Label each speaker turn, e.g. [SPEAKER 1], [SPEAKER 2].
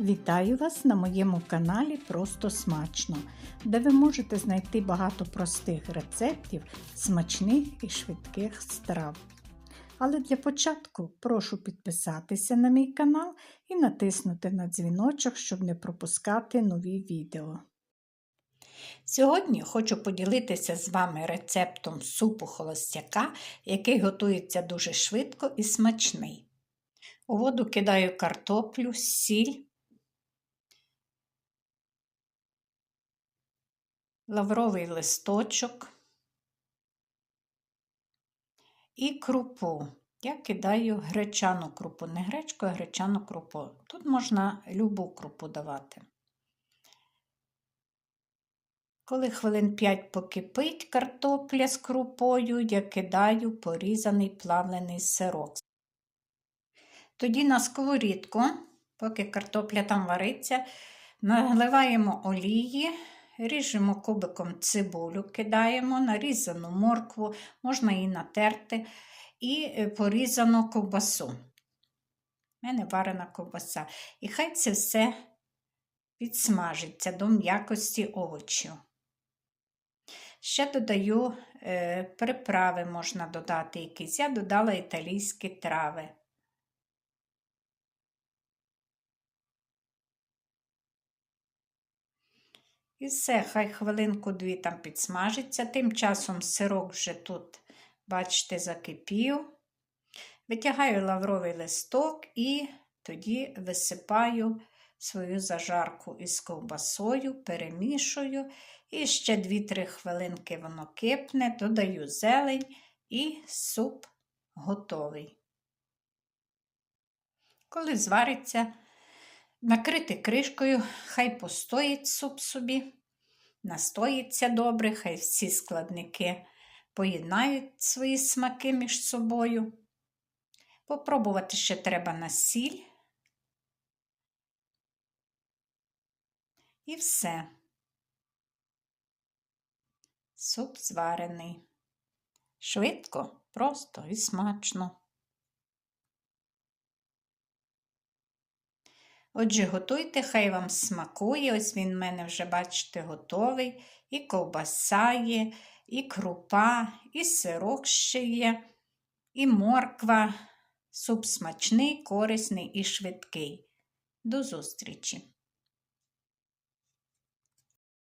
[SPEAKER 1] Вітаю вас на моєму каналі Просто Смачно, де ви можете знайти багато простих рецептів смачних і швидких страв. Але для початку прошу підписатися на мій канал і натиснути на дзвіночок, щоб не пропускати нові відео. Сьогодні хочу поділитися з вами рецептом супу холостяка, який готується дуже швидко і смачний. У воду кидаю картоплю, сіль, лавровий листочок і крупу. Я кидаю гречану крупу, не гречку, а гречану крупу. Тут можна любу крупу давати. Коли хвилин 5 покипить картопля з крупою, я кидаю порізаний плавлений сирок. Тоді на сковорідку, поки картопля там вариться, наливаємо олії, ріжемо кубиком цибулю, кидаємо, нарізану моркву, можна її натерти, і порізану ковбасу. У мене варена ковбаса. І хай це все підсмажиться до м'якості овочів. Ще додаю е, приправи можна додати якісь. Я додала італійські трави. І все, хай хвилинку-дві там підсмажиться. Тим часом сирок вже тут, бачите, закипів. Витягаю лавровий листок і тоді висипаю свою зажарку із ковбасою, перемішую. І ще 2-3 хвилинки воно кипне, додаю зелень і суп готовий. Коли звариться, накрити кришкою, хай постоїть суп собі, настоїться добре, хай всі складники поєднають свої смаки між собою. Попробувати ще треба на сіль. І все. Суп зварений. Швидко, просто і смачно. Отже, готуйте, хай вам смакує. Ось він в мене вже, бачите, готовий. І ковбаса є, і крупа, і сирок ще є, і морква. Суп смачний, корисний і швидкий. До зустрічі!